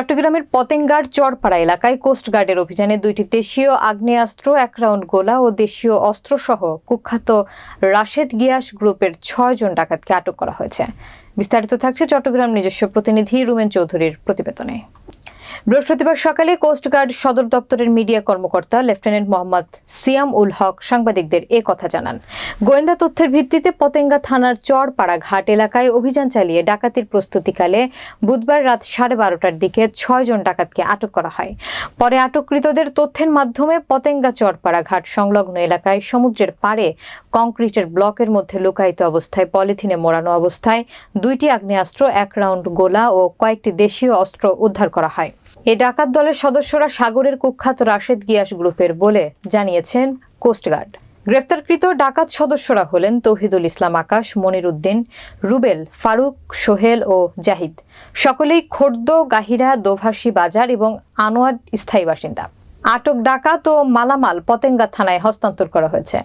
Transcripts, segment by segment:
চট্টগ্রামের পতেঙ্গার চরপাড়া এলাকায় কোস্টগার্ডের অভিযানে দুইটি দেশীয় আগ্নেয়াস্ত্র, এক রাউন্ড গোলা ও দেশীয় অস্ত্রসহ কুখ্যাত রাশেদ গিয়াস গ্রুপের ছয় জন ডাকাতকে আটক করা হয়েছে। বিস্তারিত থাকছে চট্টগ্রাম নিজস্ব প্রতিনিধি রুমেন চৌধুরীর প্রতিবেদনে। বৃহস্পতিবার সকালে কোস্টগার্ড সদর দপ্তরের মিডিয়া কর্মকর্তা লেফটেন্যান্ট মোহাম্মদ সিয়াম উল হক সাংবাদিকদের এ কথা জানান। গোয়েন্দা তথ্যের ভিত্তিতে পতেঙ্গা থানার চরপাড়া ঘাট এলাকায় অভিযান চালিয়ে ডাকাতির প্রস্তুতিকালে বুধবার রাত সাড়ে বারোটার দিকে ছয় জন ডাকাতকে আটক করা হয়। পরে আটককৃতদের তথ্যের মাধ্যমে পতেঙ্গা চরপাড়া ঘাট সংলগ্ন এলাকায় সমুদ্রের পাড়ে কংক্রিটের ব্লকের মধ্যে লুকায়িত অবস্থায় পলিথিনে মোড়ানো অবস্থায় দুইটি আগ্নেয়াস্ত্র, এক রাউন্ড গোলা ও কয়েকটি দেশীয় অস্ত্র উদ্ধার করা হয়। এই ডাকাত দলের সদস্যরা সাগরের কুখ্যাত রাশেদ গিয়াস গ্রুপের বলে জানিয়েছেন কোস্টগার্ড গ্রেফতারকৃত ডাকাত সদস্যরা হলেন তৌহিদুল ইসলাম আকাশ, মনির উদ্দিন, রুবেল, ফারুক, সোহেল ও জাহিদ। সকলেই খোর্দ, গাহিরা, দোভাষী বাজার এবং আনোয়ার স্থায়ী বাসিন্দা। আটক ডাকাত ও মালামাল পতেঙ্গা থানায় হস্তান্তর করা হয়েছে।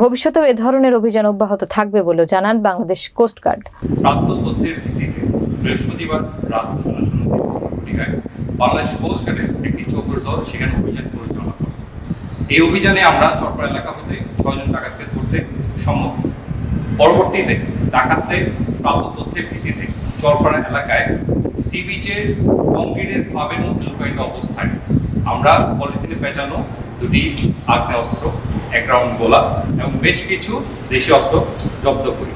ভবিষ্যতেও এ ধরনের অভিযান অব্যাহত থাকবে বলেও জানান বাংলাদেশ কোস্টগার্ড প্রাপ্ত তথ্যের ভিত্তিতে বৃহস্পতিবার রাত বাংলাদেশ কোস্ট গার্ডের একটি চৌকর দল, সেখানে অভিযান পরিচালনা করে। এই অভিযানে আমরা চরপাড়া এলাকা হতে ছয়জন ডাকাতকে ধরতে সম্মত পরবর্তীতে ডাকাতদের প্রাপ্ত তথ্যের ভিত্তিতে চরপাড়া এলাকায় সি বিচে কংক্রিটের স্লাবের মধ্যে লুকায়িত অবস্থায় আমরা পলিথিনে পেঁচানো দুটি আগ্নেয়াস্ত্র, এক রাউন্ড গোলা এবং বেশ কিছু দেশীয় অস্ত্র জব্দ করি।